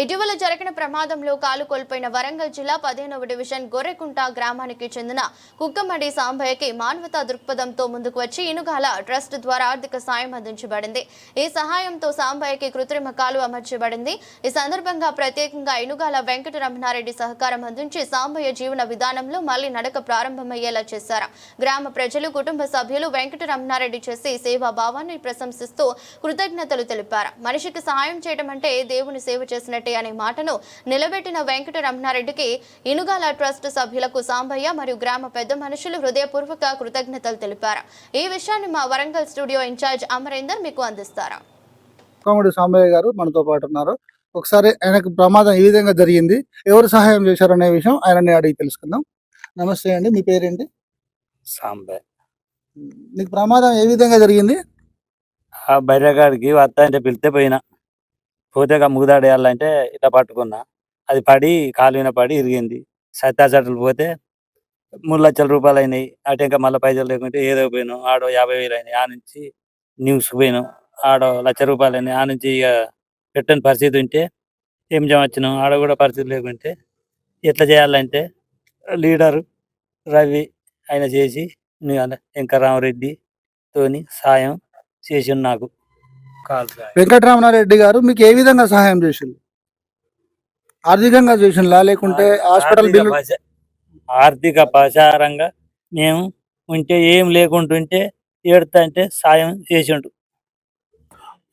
ఇటీవల జరిగిన ప్రమాదంలో కాలు కోల్పోయిన వరంగల్ జిల్లా పదిహేనవ డివిజన్ గొర్రెకుంట గ్రామానికి చెందిన కుక్కమడి సాంబయ్యకి మానవతా దృక్పథంతో ముందుకు వచ్చి ఇనుగాల ట్రస్ట్ ద్వారా ఆర్థిక సాయం అందించబడింది. ఈ సహాయంతో సాంబయ్యకి కృత్రిమ కాలు అమర్చబడింది. ఈ సందర్భంగా ప్రత్యేకంగా ఇనుగాల వెంకటరమణారెడ్డి సహకారం అందించి సాంబయ్య జీవన విధానంలో మళ్ళీ నడక ప్రారంభమయ్యేలా చేశారు. గ్రామ ప్రజలు కుటుంబ సభ్యులు వెంకటరమణారెడ్డి చేసే సేవా భావాన్ని ప్రశంసిస్తూ కృతజ్ఞతలు తెలిపారు. మనిషికి సహాయం చేయడం అంటే దేవుని సేవ చేసినట్టే అనే మాటను నిలబెట్టిన వెంకట రమణారెడ్డికి ఇనుగాల ట్రస్ట్ సభ్యులకు సాంబయ్య మరియు గ్రామ పెద్ద మనుషులు హృదయపూర్వక కృతజ్ఞతలు తెలిపారు. ఈ విషయాన్ని మా వరంగల్ స్టూడియో ఇన్ఛార్జ్ అమరేందర్ మీకు అందిస్తారు? కోమడి సాంబయ్య గారు మనతో పాటు ఉన్నారు. ఒకసారి ఆయనకు ప్రమాదం ఏ విధంగా జరిగింది. ఎవరు సహాయం చేశారు అనే విషయం ఆయనని అడిగి తెలుసుకుందాం. నమస్తే అండి మీ పేరేంటి? సాంబే నీకు ప్రమాదం ఏ విధంగా జరిగింది? ఆ బర్రెగాడికి వస్తా అంటే పిలితే పోయినా. పోతే ముగుదాడేయాలంటే ఇట్లా పట్టుకున్నా. అది పడి కాలు మీద పడి ఇరిగింది. సత్తా చట్టలు పోతే మూడు లక్షల రూపాయలు అయినాయి అటు ఇంకా మళ్ళీ పైసలు లేకుంటే ఏదో పోయినాం. ఆడో యాభై వేలు అయినాయి ఆ నుంచి న్యూస్ పోయినాం. ఆడో లక్ష రూపాయలు అయినాయి ఆ నుంచి ఇక పెట్టని పరిస్థితి ఉంటే ఏం వచ్చినాం ఆడ కూడా పరిస్థితి లేకుంటే ఎట్లా చేయాలంటే లీడరు రవి ఆయన చేసి ఇంకా రామరెడ్డి తోని సాయం చేసి నాకు. కాల్ వెంకటరమణారెడ్డి గారు మీకు ఏ విధంగా సహాయం చేసింది ఆర్థికంగా చేసిందా లేకుంటే హాస్పిటల్ ఆర్థిక బిల్లు ప్రచ- ఆర్థిక ప్రచారంగా మేము ఉంటే ఏం లేకుంటుంటే ఏడుతా అంటే సాయం చేసిండు.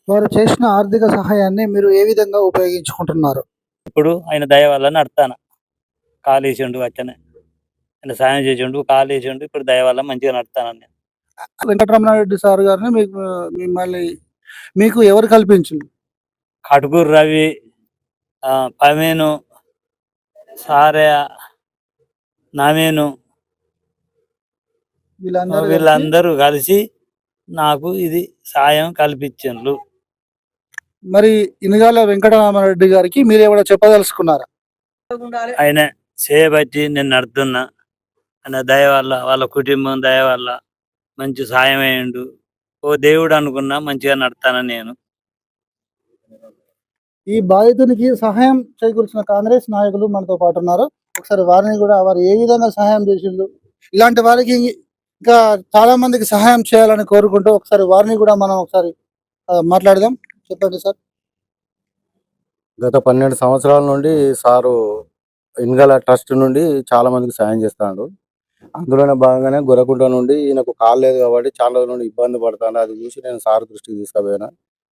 వారు చేసిన ఆర్థిక సహాయాన్ని మీరు ఏ విధంగా ఉపయోగించుకుంటున్నారు? ఇప్పుడు ఆయన దయ వల్ల నడతాను? కాలు వేసిండు అచ్చనే ఆయన సాయం చేసిండు కాలు వేసిండు ఇప్పుడు దయ వల్ల మంచిగా నడతాను నేను? వెంకటరమణారెడ్డి సార్ గారిని మీకు మిమ్మల్ని మీకు ఎవరు కల్పించింది కటుకూరు రవి ఆ, పమేను సారే నమేను వీళ్ళందరూ కలిసి వీళ్ళందరూ కలిసి నాకు ఇది సాయం కల్పించిండ్రు మరి ఇనుగాల వెంకటరామారెడ్డి గారికి మీరు ఏమైనా చెప్పదలుచుకున్నారా? ఆయన చేయబట్టి నేను నడుతున్నా. ఆయన దయ వల్ల వాళ్ళ కుటుంబం దయ వల్ల మంచి సాయం అయ్యిండు. ఓ దేవుడు అనుకున్నా మంచిగా నడతాను నేను. ఈ బాధితునికి సహాయం చేకూర్చిన కాంగ్రెస్ నాయకులు మనతో పాటు ఉన్నారు. ఒకసారి వారిని కూడా వారు ఏ విధంగా సహాయం చేసిండ్రు? ఇలాంటి వారికి ఇంకా చాలా మందికి సహాయం చేయాలని కోరుకుంటూ ఒకసారి వారిని కూడా మనం ఒకసారి మాట్లాడదాం. చెప్పండి సార్. గత పన్నెండు సంవత్సరాల నుండి సారు ఇన్గల ట్రస్ట్ నుండి చాలా మందికి సాయం చేస్తాడు. అందులోనే భాగంగానే గొరకుంట నుండి ఈయనకు కాలు లేదు కాబట్టి చాలా రోజుల నుండి ఇబ్బంది పడుతుంది. అది చూసి నేను సార్ దృష్టికి తీసుకుపోయినా.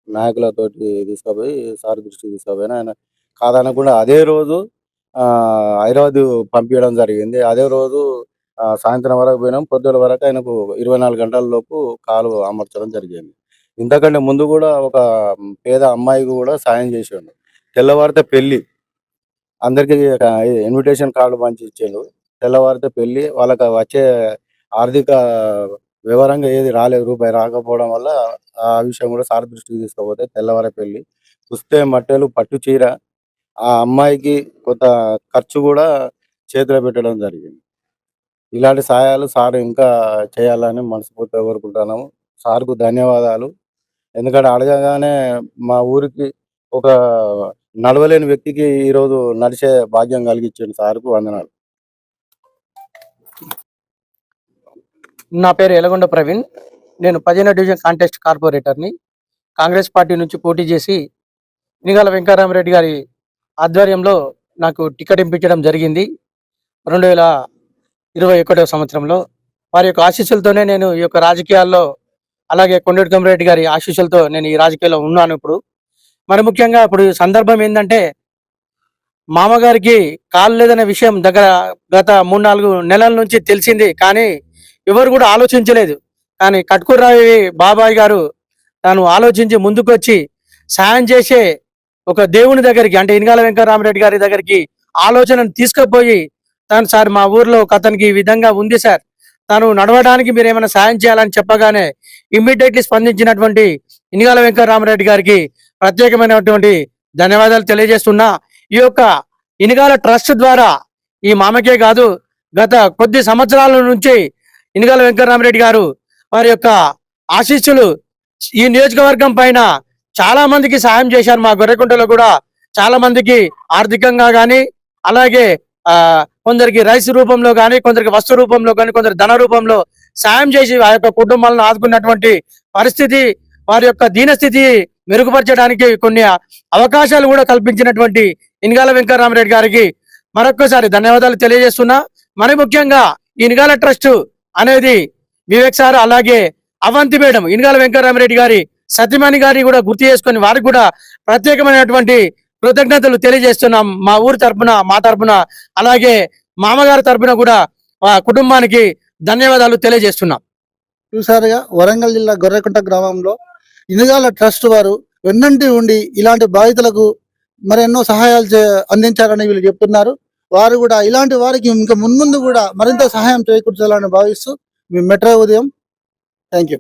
నాయకులతోటి తీసుకుపోయి సార్ దృష్టికి తీసుకుపోయినా. ఆయన కాదనకుండా అదే రోజు ఆ, హైదరాబాద్ పంపించడం జరిగింది. అదే రోజు సాయంత్రం వరకు పోయినాం. పొద్దుల వరకు ఆయనకు ఇరవై నాలుగు గంటల లోపు కాలు అమర్చడం జరిగింది. ఇంతకంటే ముందు కూడా ఒక పేద అమ్మాయికి కూడా సాయం చేసిండు. తెల్లవారితే పెళ్ళి అందరికి ఇన్విటేషన్ కార్డు పంచి ఇచ్చిండు తెల్లవారితే పెళ్ళి వాళ్ళకి వచ్చే ఆర్థిక వివరంగా ఏది రాలేదు రూపాయి రాకపోవడం వల్ల ఆ విషయం కూడా సార్ దృష్టికి తీసుకుపోతే తెల్లవారి పెళ్ళి పుస్తే మట్టెలు పట్టు చీర ఆ అమ్మాయికి కొంత ఖర్చు కూడా చేతిలో పెట్టడం జరిగింది. ఇలాంటి సహాయాలు సార్ ఇంకా చేయాలని మనస్ఫూర్తిగా కోరుకుంటున్నాము. సార్కు ధన్యవాదాలు. ఎందుకంటే అడగగానే మా ఊరికి ఒక నడవలేని వ్యక్తికి ఈరోజు నడిచే భాగ్యం కలిగించింది సార్కు వందనాలు. నా పేరు ఎలగొండ ప్రవీణ్. నేను పదిహేను డివిజన్ కాంటెస్ట్ కార్పొరేటర్ని. కాంగ్రెస్ పార్టీ నుంచి పోటీ చేసి నిగాల వెంకటరామరెడ్డి గారి ఆధ్వర్యంలో నాకు టికెట్ ఇంపించడం జరిగింది. రెండు వేల ఇరవై ఒకటో సంవత్సరంలో వారి యొక్క ఆశీస్సులతోనే నేను ఈ యొక్క రాజకీయాల్లో అలాగే కొండటి కమరెడ్డి గారి ఆశీస్సులతో నేను ఈ రాజకీయాల్లో ఉన్నాను ఇప్పుడు. మరి ముఖ్యంగా ఇప్పుడు సందర్భం ఏంటంటే మామగారికి కాలు లేదనే విషయం దగ్గర గత మూడు నాలుగు నెలల నుంచి తెలిసింది కానీ ఎవరు కూడా ఆలోచించలేదు. కానీ కట్కూరావి బాబాయ్ గారు తాను ఆలోచించి ముందుకొచ్చి సాయం చేసే ఒక దేవుని దగ్గరికి అంటే ఇనగాల వెంకటరామరెడ్డి గారి దగ్గరికి ఆలోచనను తీసుకుపోయి తాను సార్ మా ఊర్లో ఒక అతనికి ఈ విధంగా ఉంది సార్. తాను నడవడానికి మీరు ఏమైనా సాయం చేయాలని చెప్పగానే ఇమ్మీడియట్లీ స్పందించినటువంటి ఇనగాల వెంకటరామరెడ్డి గారికి ప్రత్యేకమైనటువంటి ధన్యవాదాలు తెలియజేస్తున్నా. ఈ యొక్క ఇనగాల ట్రస్ట్ ద్వారా ఈ మామకే కాదు గత కొద్ది సంవత్సరాల నుంచి ఇనుగల వెంకటరామరెడ్డి గారు వారి యొక్క ఆశీస్సులు ఈ నియోజకవర్గం పైన చాలా మందికి సాయం చేశారు. మా గొర్రెకుంటలో కూడా చాలా మందికి ఆర్థికంగా కానీ అలాగే కొందరికి రైస్ రూపంలో కానీ కొందరికి వస్తు రూపంలో కానీ కొందరు ధన రూపంలో సాయం చేసి ఆ యొక్క కుటుంబాలను ఆదుకున్నటువంటి పరిస్థితి వారి యొక్క దీనస్థితి మెరుగుపరచడానికి కొన్ని అవకాశాలు కూడా కల్పించినటువంటి ఇన్గాల వెంకటరామరెడ్డి గారికి మరొక్కసారి ధన్యవాదాలు తెలియజేస్తున్నా. మరి ముఖ్యంగా ఈ ఇన్గాల ట్రస్ట్ అనేది వివేక్ సార్ అలాగే అవంతి మేడం ఇన్గాల వెంకటరామరెడ్డి గారి సత్యమణి గారిని కూడా గుర్తు చేసుకుని వారికి కూడా ప్రత్యేకమైనటువంటి కృతజ్ఞతలు తెలియజేస్తున్నాం మా ఊరి తరపున మా తరపున అలాగే మామగారి తరపున కూడా కుటుంబానికి ధన్యవాదాలు తెలియజేస్తున్నాం. చూసారుగా వరంగల్ జిల్లా గొర్రెకుంట గ్రామంలో ఇనుగాల ట్రస్ట్ వారు వెన్నంటి ఉండి ఇలాంటి బాధితులకు మరెన్నో సహాయాలు చే- అందించారని వీళ్ళు చెప్తున్నారు. వారు కూడా ఇలాంటి వారికి ఇంకా మున్ముందు కూడా మరింత సహాయం చేకూర్చాలని భావిస్తూ మీ మెట్రో ఉదయం. Thank you